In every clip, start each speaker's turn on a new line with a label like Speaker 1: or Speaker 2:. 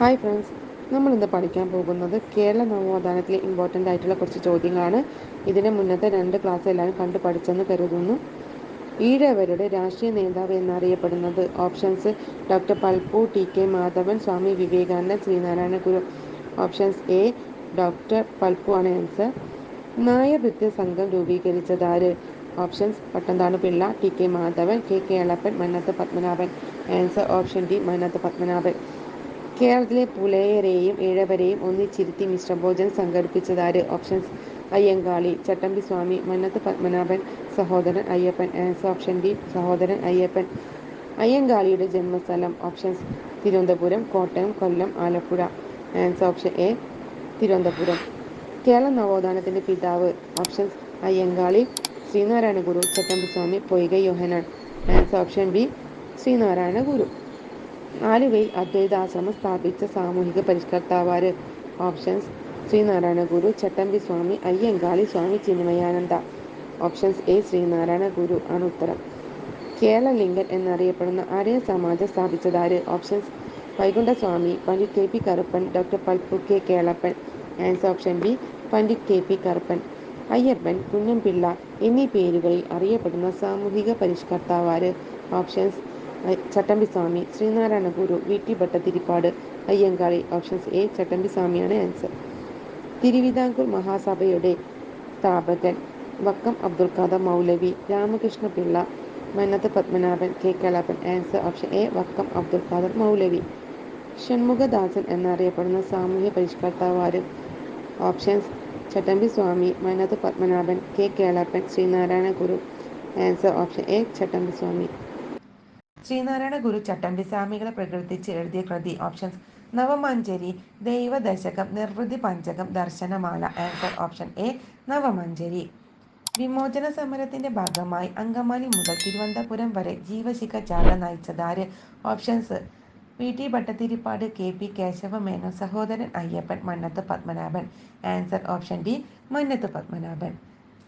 Speaker 1: Hi friends നമ്മൾ ഇന്ന് പഠിക്കാൻ പോകുന്നത് കേരള നവോത്ഥാനത്തിലെ ഇമ്പോർട്ടന്റ് ആയിട്ടുള്ള കുറച്ച് ചോദ്യങ്ങളാണ്. ഇതിന് മുന്നത്തെ രണ്ട് ക്ലാസ് എല്ലാവരും കണ്ടു പഠിച്ചെന്ന് കരുതുന്നു. ഈഴവരുടെ രാഷ്ട്രീയ നേതാവ് എന്നറിയപ്പെടുന്നത് options doctor Palpu T K Madhavan Swami Vivekanandan Sreenarayana Guru. Options A doctor Palpu ആണ് ആൻസർ നായർ സംഘം രൂപീകരിച്ചത് ആര്? Options Pattom Thanu Pillai T K Madhavan K Kelappan Mannathu Padmanabhan. Answer option D Mannathu Padmanabhan. കേരളത്തിലെ പുലയരെയും ഇഴവരെയും ഒന്നിച്ചിരുത്തി മിശ്രഭോജനം സംഘടിപ്പിച്ചതാര്? Options Ayyankali Chattampi Swami Mannathu Padmanabhan Sahodaran Ayyappan answer option D Sahodaran Ayyappan. അയ്യങ്കാളിയുടെ ജന്മസ്ഥലം. Options Thiruvananthapuram Kottayam Kollam Alappuzha. Answer option A Thiruvananthapuram. Kerala നവോത്ഥാനത്തിന്റെ പിതാവ്. Options Ayyankali Sreenarayana Guru Chattampi Swami Poykai Yohannan. Answer option B Sreenarayana Guru ആലുവയിൽ അദ്വൈതാശ്രമം സ്ഥാപിച്ച സാമൂഹിക പരിഷ്കർത്താവാര് options Sreenarayana Guru Chattampi Swami Ayyankali Swami Chinmayananda. Options A Sreenarayana Guru ആണ് ഉത്തരം. Kerala Lincoln എന്നറിയപ്പെടുന്ന ആര്യ സമാജം സ്ഥാപിച്ചതാര്? Options Vaikundaswami Pandit K P Karuppan doctor Palpu K Kelappan. Answer option B Pandit K P Karuppan. Ayyappan Kunjanpillai എന്നീ പേരുകളിൽ അറിയപ്പെടുന്ന സാമൂഹിക പരിഷ്കർത്താവാര്? Options Chattampiswami Sreenarayana Guru V. T. Bhattathiripad Ayyankali options A ചട്ടമ്പിസ്വാമിയാണ് answer. Thiruvithamkoor മഹാസഭയുടെ സ്ഥാപകൻ Vakkom Abdul Khader Moulavi Ramakrishna Pillai Mannathu Padmanabhan K. Kelappan answer option A Vakkom Abdul Khader Moulavi. Shanmukhadasan എന്നറിയപ്പെടുന്ന സാമൂഹ്യ പരിഷ്കർത്താവാര് options Chattampi Swami Mannathu Padmanabhan K. Kelappan Sreenarayana Guru answer option A Chattampi Swami Sreenarayana Guru Chattampi സ്വാമികളെ പ്രകീർത്തിച്ച് എഴുതിയ കൃതി options Navamanjari Daivadasakam Nirvruthi Panchakam Darshanamala answer option A Navamanjari വിമോചന സമരത്തിന്റെ ഭാഗമായി അങ്കമാലി മുതൽ തിരുവനന്തപുരം വരെ ജീവശിഖ ചാട നയിച്ചതാര്? Options V T Bhattathiripad K P Kesavamenon Sahodaran Ayyappan Mannathu Padmanabhan. Answer option D Mannathu Padmanabhan.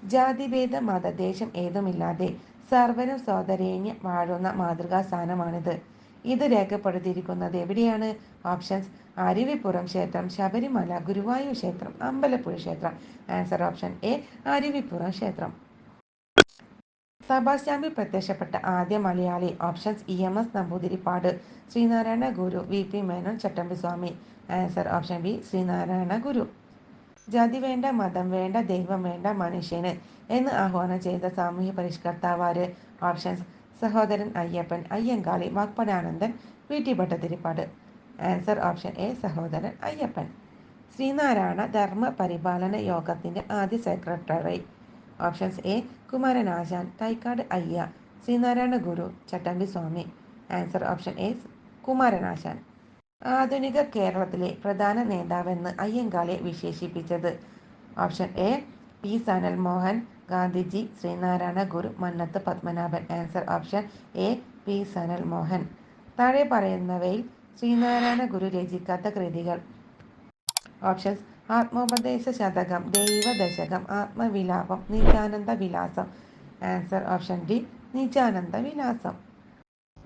Speaker 1: ജാതിഭേദ മതദേശം ഏതുമില്ലാതെ സർവരും സോദരേന്യ വാഴുന്ന മാതൃകാ സ്ഥാനമാണിത് ഇത് രേഖപ്പെടുത്തിയിരിക്കുന്നത് എവിടെയാണ്? ഓപ്ഷൻസ് അരുവിപ്പുറം ക്ഷേത്രം ശബരിമല ഗുരുവായൂർ ക്ഷേത്രം അമ്പലപ്പുഴ ക്ഷേത്രം. ആൻസർ ഓപ്ഷൻ എ അരുവിപ്പുറം ക്ഷേത്രം. സഭാ സ്റ്റാമ്പിൽ പ്രത്യക്ഷപ്പെട്ട ആദ്യ Malayali. Options E M S Namboodiripad. Sreenarayana Guru V P Menon Chattampiswami. Answer option B Sreenarayana Guru ജാതി വേണ്ട മതം വേണ്ട ദൈവം വേണ്ട മനുഷ്യന് എന്ന് ആഹ്വാനം ചെയ്ത സാമൂഹ്യ പരിഷ്കർത്താവാര് options Sahodaran Ayyappan Ayyankali Vagbhatanandan V T Bhattathiripad. Answer option A Sahodaran Ayyappan. Sreenarayana Dharma Paripalana യോഗത്തിന്റെ ആദ്യ secretary options A Kumaranasan Thycaud Ayya Sreenarayana Guru Chattampi Swami. Answer option A Kumaranasan ആധുനിക കേരളത്തിലെ പ്രധാന നേതാവെന്ന് അയ്യങ്കാളിയെ വിശേഷിപ്പിച്ചത്. Option A P Sanal Mohan Gandhiji Sreenarayana Guru Mannathu Padmanabhan. Answer option A P Sanal Mohan. താഴെ പറയുന്നവയിൽ ശ്രീനാരായണ ഗുരു രചിക്കാത്ത കൃതികൾ. ഓപ്ഷൻസ് ആത്മോപദേശ ശതകം ദൈവദശകം ആത്മവിലാപം നിജാനന്ദ വിലാസം. ആൻസർ ഓപ്ഷൻ ഡി നിജാനന്ദ വിലാസം.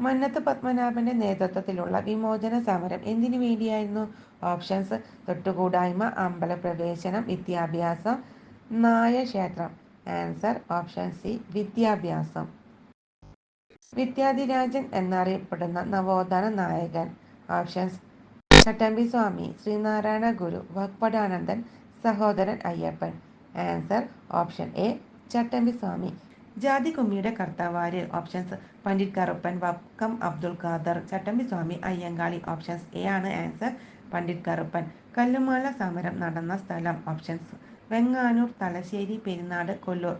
Speaker 1: മന്നത്ത് പത്മനാഭന്റെ നേതൃത്വത്തിലുള്ള വിമോചന സമരം എന്തിനു വേണ്ടിയായിരുന്നു? ഓപ്ഷൻസ് തൊട്ടുകൂടായ്മ അമ്പലപ്രവേശനം വിദ്യാഭ്യാസം നായ ക്ഷേത്രം ആൻസർ ഓപ്ഷൻ സി വിദ്യാഭ്യാസം. വിദ്യാധിരാജൻ എന്നറിയപ്പെടുന്ന നവോത്ഥാന നായകൻ. Options Chattambi Swami Sree Narayana Guru Vagbhatanandan Sahodaran Ayyappan. Answer option A Chattambi Swami. ജാതി കുമ്മിയുടെ കർത്താവാര് options Pandit Karuppan Vakkom Abdul Khader Chattambi Swami Ayyankali options A ആണ് ആൻസർ പണ്ഡിറ്റ് കറുപ്പൻ കല്ലുമാല സമരം നടന്ന സ്ഥലം options Venganoor Thalassery Perunad Kollur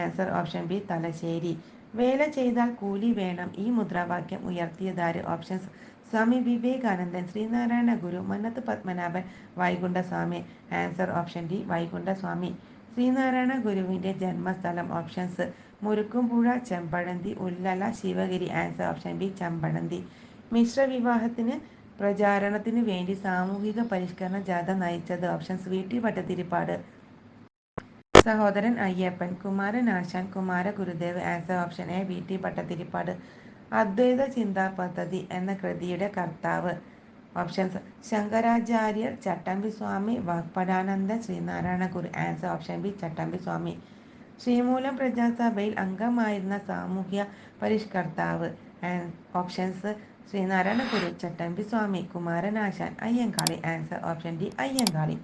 Speaker 1: answer option B Thalassery. വേല ചെയ്താൽ കൂലി വേണം ഈ മുദ്രാവാക്യം ഉയർത്തിയതാര്? Options Swami Vivekanandan Sree Narayana Guru Mannath Padmanabhan Vaikunda Swami answer option D Vaikunda Swami. Sree Narayana ഗുരുവിന്റെ ജന്മസ്ഥലം options Murukkumpuzha Chempazhanthy Ullala Sivagiri answer option B Chempazhanthy. Mishra വിവാഹത്തിന് പ്രചാരണത്തിന് വേണ്ടി സാമൂഹിക പരിഷ്കരണ ജാഥ നയിച്ചത് options V T Sahodaran Ayyappan Kumaran Asan Kumara Gurudev answer option A V T Advaitha Chintha Paddhathi എന്ന കൃതിയുടെ കർത്താവ്.
Speaker 2: Options Sankaracharyar Chattampi Swami Vagbhatananda Sreenarayana Guru answer option B Chattampi Swami. Sreemoolam പ്രജാസഭയിൽ അംഗമായിരുന്ന സാമൂഹ്യ പരിഷ്കർത്താവ്. Options Sreenarayana Guru Chattampi Swami Kumaranasan Ayyankali. Answer option D Ayyankali.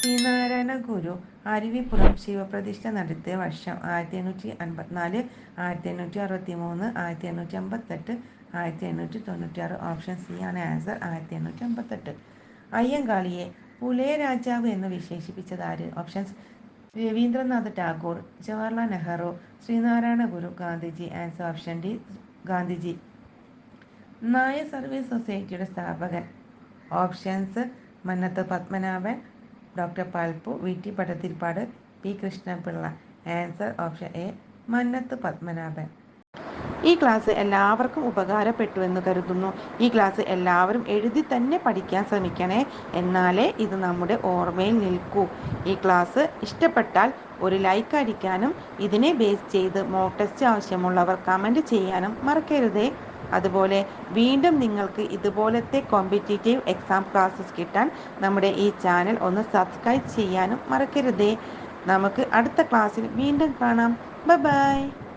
Speaker 2: Sreenarayana Guru Aruvippuram ശിവപ്രതിഷ്ഠ നടത്തിയ വർഷം ആയിരത്തി എണ്ണൂറ്റി അൻപത്തിനാല് ആയിരത്തി എണ്ണൂറ്റി അറുപത്തി മൂന്ന് ആയിരത്തി എണ്ണൂറ്റി അമ്പത്തെട്ട് ആയിരത്തി എണ്ണൂറ്റി തൊണ്ണൂറ്റി ആറ് ഓപ്ഷൻ സി ആണ് ആൻസർ. ആയിരത്തി എണ്ണൂറ്റി അമ്പത്തെട്ട് അയ്യങ്കാളിയെ പുലയ രാജാവ് എന്ന് വിശേഷിപ്പിച്ചത് ആര്? Options Rabindranath Tagore Jawaharlal Nehru Sreenarayana Guru Gandhiji. Answer option D Gandhiji. Nair service സൊസൈറ്റിയുടെ സ്ഥാപകൻ. Options Mannathu Padmanabhan doctor Palpu V. T. Bhattathiripad P. Krishnapillai answer option A Mannathu Padmanabhan. ഈ ക്ലാസ് എല്ലാവർക്കും ഉപകാരപ്പെട്ടുവെന്ന് കരുതുന്നു. ഈ ക്ലാസ് എല്ലാവരും എഴുതി തന്നെ പഠിക്കാൻ ശ്രമിക്കണേ. എന്നാലേ ഇത് നമ്മുടെ ഓർമ്മയിൽ നിൽക്കൂ. ഈ ക്ലാസ് ഇഷ്ടപ്പെട്ടാൽ ഒരു ലൈക്ക് അടിക്കാനും ഇതിനെ ബേസ് ചെയ്ത് മോക്ക് ടെസ്റ്റ് ആവശ്യമുള്ളവർ കമന്റ് ചെയ്യാനും മറക്കരുതേ. അതുപോലെ വീണ്ടും നിങ്ങൾക്ക് ഇതുപോലത്തെ കോമ്പറ്റേറ്റീവ് എക്സാം ക്ലാസ്സസ് കിട്ടാൻ നമ്മുടെ ഈ ചാനൽ ഒന്ന് സബ്സ്ക്രൈബ് ചെയ്യാനും മറക്കരുതേ. നമുക്ക് അടുത്ത ക്ലാസ്സിൽ വീണ്ടും കാണാം. ബൈ